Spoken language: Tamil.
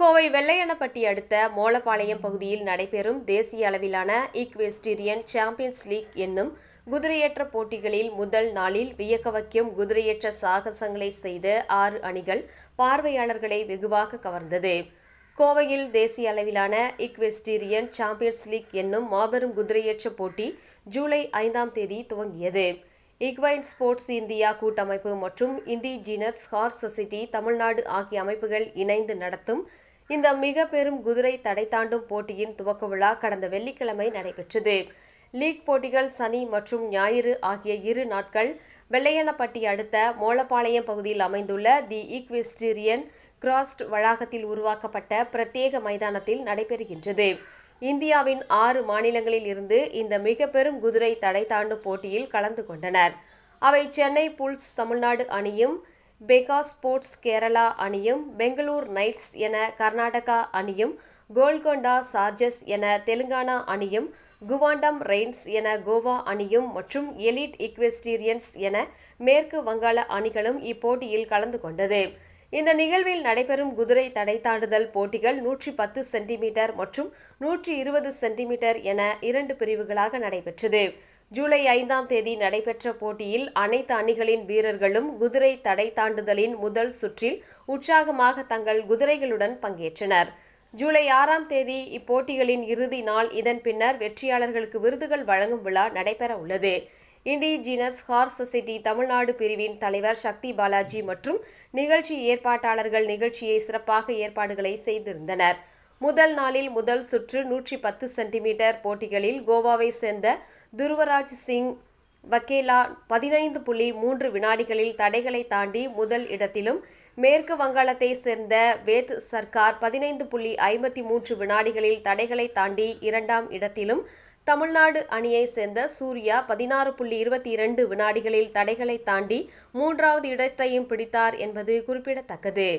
கோவை வெள்ளையனப்பட்டி அடுத்த மோலப்பாளையம் பகுதியில் நடைபெறும் தேசிய அளவிலான ஈக்வெஸ்டீரியன் சாம்பியன்ஸ் லீக் என்னும் குதிரையேற்ற போட்டிகளில் முதல் நாளில் வியக்க வைக்கும் குதிரையேற்ற சாகசங்களை செய்த ஆறு அணிகள் பார்வையாளர்களை வெகுவாக கவர்ந்தது. கோவையில் தேசிய அளவிலான ஈக்வெஸ்டீரியன் சாம்பியன்ஸ் லீக் என்னும் மாபெரும் குதிரையேற்ற போட்டி ஜூலை ஐந்தாம் தேதி துவங்கியது. இக்வைன் ஸ்போர்ட்ஸ் இந்தியா கூட்டமைப்பு மற்றும் இண்டிஜினஸ் ஹார்ஸ் சொசைட்டி தமிழ்நாடு ஆகிய அமைப்புகள் இணைந்து நடத்தும் இந்த மிக பெரும் குதிரை தடை தாண்டும் போட்டியின் துவக்க விழா கடந்த வெள்ளிக்கிழமை நடைபெற்றது. லீக் போட்டிகள் சனி மற்றும் ஞாயிறு ஆகிய இரு நாட்கள் வெள்ளையனப்பட்டி அடுத்த மோலப்பாளையம் பகுதியில் அமைந்துள்ள தி ஈக்வெஸ்டீரியன் கிராஸ்ட் வளாகத்தில் உருவாக்கப்பட்ட பிரத்யேக மைதானத்தில் நடைபெறுகின்றது. இந்தியாவின் ஆறு மாநிலங்களில் இருந்து இந்த மிக பெரும் குதிரை தடை தாண்டும் போட்டியில் கலந்து கொண்டனர். அவை சென்னை புல்ஸ் தமிழ்நாடு அணியும் பெகா ஸ்போர்ட்ஸ் கேரளா அணியும் பெங்களூர் நைட்ஸ் என கர்நாடகா அணியும் கோல்கொண்டா சார்ஜஸ் என தெலுங்கானா அணியும் குவாண்டம் ரெயின்ஸ் என கோவா அணியும் மற்றும் எலிட் இக்வெஸ்டீரியன்ஸ் என மேற்கு வங்காள அணிகளும் இப்போட்டியில் கலந்து கொண்டது. இந்த நிகழ்வில் நடைபெறும் குதிரை தடைத்தாடுதல் போட்டிகள் நூற்றி பத்து சென்டிமீட்டர் மற்றும் நூற்றி இருபது சென்டிமீட்டர் என இரண்டு பிரிவுகளாக நடைபெற்றது. ஜூலை ஐந்தாம் தேதி நடைபெற்ற போட்டியில் அனைத்து அணிகளின் வீரர்களும் குதிரை தடை தாண்டுதலின் முதல் சுற்றில் உற்சாகமாக தங்கள் குதிரைகளுடன் பங்கேற்றனர். ஜூலை ஆறாம் தேதி இப்போட்டிகளின் இறுதி நாள். இதன் பின்னர் வெற்றியாளர்களுக்கு விருதுகள் வழங்கும் விழா நடைபெற உள்ளது. இண்டிஜினஸ் ஹார்ஸ் சொசைட்டி தமிழ்நாடு பிரிவின் தலைவர் சக்தி பாலாஜி மற்றும் நிகழ்ச்சி ஏற்பாட்டாளர்கள் நிகழ்ச்சியை சிறப்பாக ஏற்பாடுகளை செய்திருந்தனர். முதல் நாளில் முதல் சுற்று நூற்றி பத்து சென்டிமீட்டர் போட்டிகளில் கோவாவை சேர்ந்த துருவராஜ் சிங் வக்கேலா பதினைந்து புள்ளி மூன்று வினாடிகளில் தடைகளை தாண்டி முதல் இடத்திலும் மேற்கு வங்காளத்தை சேர்ந்த வேத் சர்க்கார் பதினைந்து புள்ளி ஐம்பத்தி மூன்று வினாடிகளில் தடைகளை தாண்டி இரண்டாம் இடத்திலும் தமிழ்நாடு அணியை சேர்ந்த சூர்யா பதினாறு புள்ளி இருபத்தி இரண்டு வினாடிகளில் தடைகளை தாண்டி மூன்றாவது இடத்தையும் பிடித்தார் என்பது குறிப்பிடத்தக்கது.